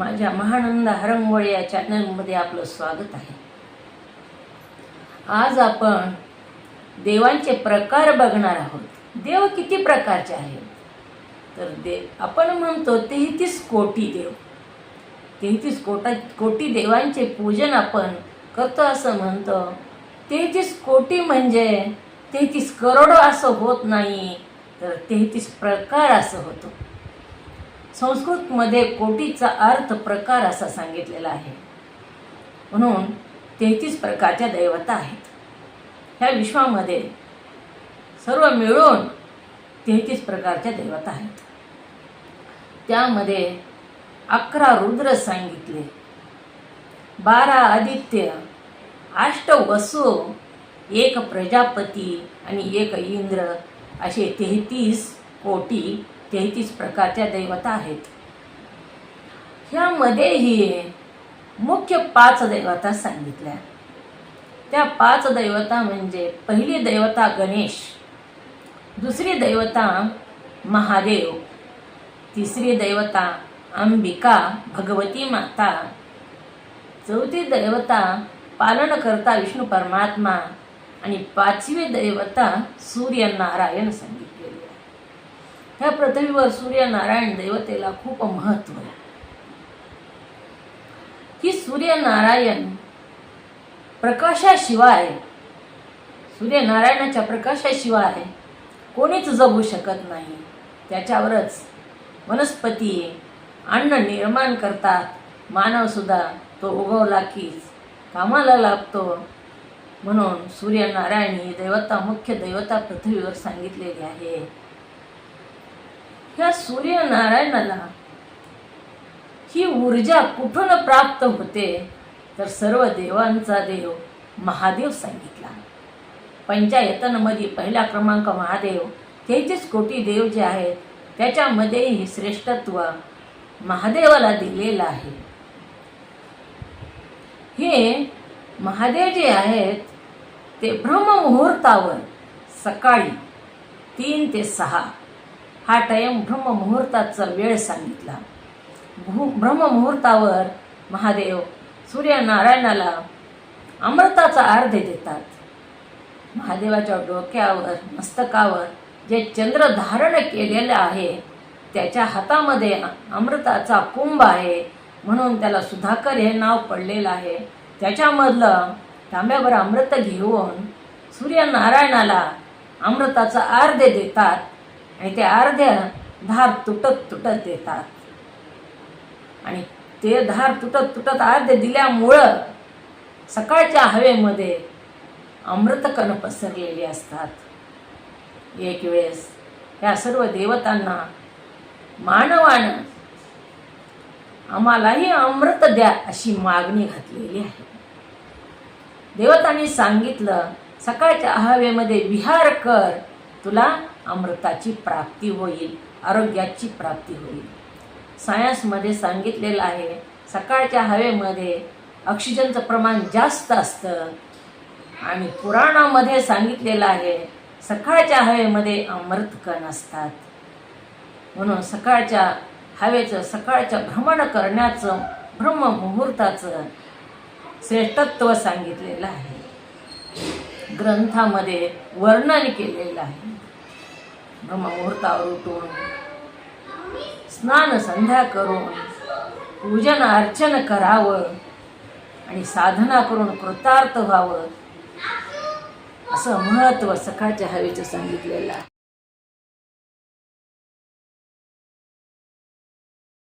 माझ्या महानंद हरंगोळ या चॅनलमध्ये आपलं स्वागत आहे. आज आपण देवांचे प्रकार बघणार आहोत. देव किती प्रकारचे आहेत? तर दे आपण म्हणतो तेहतीस कोटी देव. तेहतीस कोटा कोटी देवांचे पूजन आपण करतो असं म्हणतो. तेहतीस कोटी म्हणजे तेहतीस करोड असं होत नाही तर तेहतीस प्रकार असं होतं. संस्कृतमध्ये कोटीचा अर्थ प्रकार असा सांगितलेला आहे. म्हणून तेहतीस प्रकारच्या दैवता आहेत. ह्या विश्वामध्ये सर्व मिळून तेहतीस प्रकारच्या दैवता आहेत. त्यामध्ये अकरा रुद्र सांगितले. बारा आदित्य अष्ट वसु एक प्रजापती आणि एक इंद्र असे तेहतीस कोटी तेहतीस प्रकारच्या दैवता आहेत. ह्यामध्येही मुख्य पाच दैवता सांगितल्या. त्या पाच दैवता म्हणजे पहिली दैवता गणेश दुसरी दैवता महादेव तिसरी दैवता अंबिका भगवती माता चौथी दैवता पालनकर्ता विष्णू परमात्मा आणि पाचवी दैवता सूर्यनारायण सांगितले. ह्या पृथ्वीवर सूर्यनारायण देवतेला खूप महत्त्व आहे. की सूर्यनारायण प्रकाशाशिवाय सूर्यनारायणाच्या प्रकाशाशिवाय कोणीच जगू शकत नाही. त्याच्यावरच वनस्पती अन्न निर्माण करतात. मानवसुद्धा तो उगवला कीच कामाला लागतो. म्हणून सूर्यनारायण ही देवता मुख्य देवता पृथ्वीवर सांगितलेली आहे. ह्या सूर्यनारायणाला ही ऊर्जा कुठून प्राप्त होते? तर सर्व देवांचा देव महादेव सांगितला. पंचायतनमध्ये पहिला क्रमांक महादेव तेहतीस कोटी देव जे आहेत त्याच्यामध्येही श्रेष्ठत्व महादेवाला दिलेलं आहे. हे महादेव जे आहेत ते ब्रह्ममुहूर्तावर सकाळी तीन ते सहा हा टाईम ब्रह्ममुहूर्ताचा वेळ सांगितला भू ब्रह्ममुहूर्तावर महादेव सूर्यनारायणाला अमृताचा अर्ध देतात. महादेवाच्या डोक्यावर मस्तकावर जे चंद्र धारण केलेलं आहे त्याच्या हातामध्ये अमृताचा कुंभ आहे म्हणून त्याला सुधाकर हे नाव पडलेलं आहे. त्याच्यामधलं तांब्यावर अमृत घेऊन सूर्यनारायणाला अमृताचा अर्ध्य देतात. आणि ते अर्ध्य धार तुटत तुटत देतात आणि ते धार तुटत तुटत अर्ध्य दिल्यामुळं सकाळच्या हवेमध्ये अमृतकण पसरलेली असतात. एक वेळेस ह्या सर्व देवतांना मानवानं आम्हालाही अमृत द्या अशी मागणी घातलेली आहे. देवतांनी सांगितलं सकाळच्या हवेमध्ये विहार कर तुला अमृताची प्राप्ती होईल आरोग्याची प्राप्ती होईल. सायन्समध्ये सांगितलेलं आहे सकाळच्या हवेमध्ये ऑक्सिजनचं प्रमाण जास्त असतं. आणि पुराणामध्ये सांगितलेलं आहे सकाळच्या हवेमध्ये अमृतकण असतात. म्हणून सकाळच्या हवेचं सकाळचं भ्रमण करण्याचं ब्रह्ममुहूर्ताचं श्रेष्ठत्व सांगितलेलं आहे. ग्रंथामध्ये वर्णन केलेलं आहे. ब्रह्ममुहूर्तावर उठून स्नान संध्या करून पूजन अर्चन करावं आणि साधना करून कृतार्थ व्हावं असं महत्त्व सकाळच्या हवेचं सांगितलेलं आहे.